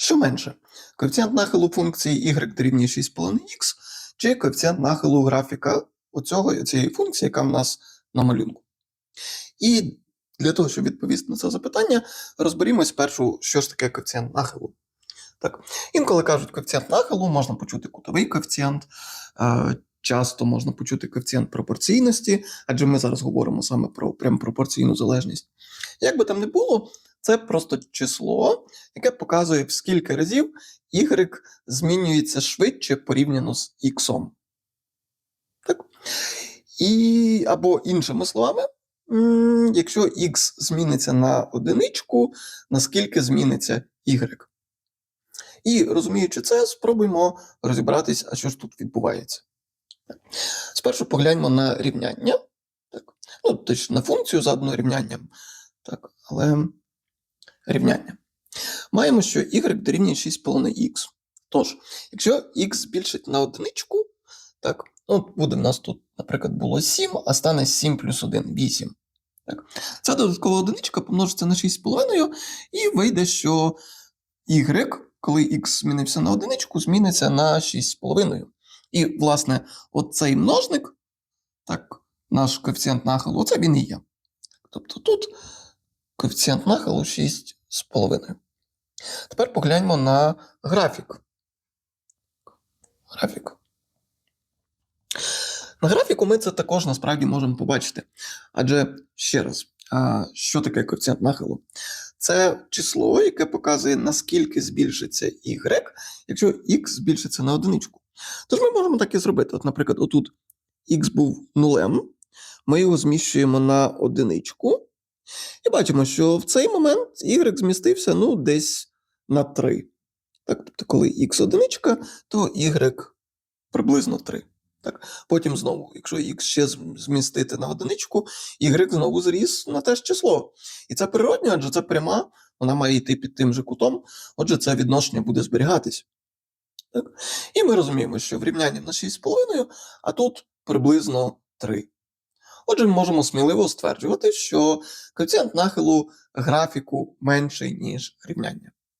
Що менше? Коефіцієнт нахилу функції y дорівнює 6,5х, чи коефіцієнт нахилу графіка оцього, цієї функції, яка в нас на малюнку. І для того, щоб відповісти на це запитання, розберімось спершу, що ж таке коефіцієнт нахилу. Так, інколи кажуть, коефіцієнт нахилу, можна почути кутовий коефіцієнт, е, часто можна почути коефіцієнт пропорційності, адже ми зараз говоримо саме про прям пропорційну залежність. Як би там не було, це просто число, яке показує, в скільки разів y змінюється швидше порівняно з x. Так? І, або іншими словами, якщо x зміниться на одиничку, наскільки зміниться y. І розуміючи це, спробуємо розібратись, а що ж тут відбувається. Спершу погляньмо на рівняння. Так. Ну, точно на функцію задану рівнянням. Так, але рівняння. Маємо, що y дорівнює 6,5х. Тож, якщо x збільшить на одиничку, так, ну, буде в нас тут, наприклад, було 7, а стане 7 плюс 1 8. Так. Ця додаткова одиничка помножиться на 6,5, і вийде, що y, коли x змінився на одиничку, зміниться на 6,5. І, власне, оцей множник, так, наш коефіцієнт нахилу, оце він і є. Тобто тут коефіцієнт нахилу 6,5. Тепер погляньмо на графік. Графік. На графіку ми це також насправді можемо побачити. Адже ще раз, що таке коефіцієнт нахилу? Це число, яке показує, наскільки збільшиться y, якщо x збільшиться на одиничку. Тож ми можемо так і зробити. От, наприклад, отут x був нулем, ми його зміщуємо на одиничку, і бачимо, що в цей момент y змістився ну, десь на 3. Так, тобто, коли x одиничка, то y приблизно 3. Так, потім знову, якщо x ще змістити на одиничку, y знову зріс на те ж число. І це природньо, адже це пряма, вона має йти під тим же кутом, отже, це відношення буде зберігатись. Так? І ми розуміємо, що в рівнянні на 6,5, а тут приблизно 3. Отже, ми можемо сміливо стверджувати, що коефіцієнт нахилу графіку менший, ніж рівняння.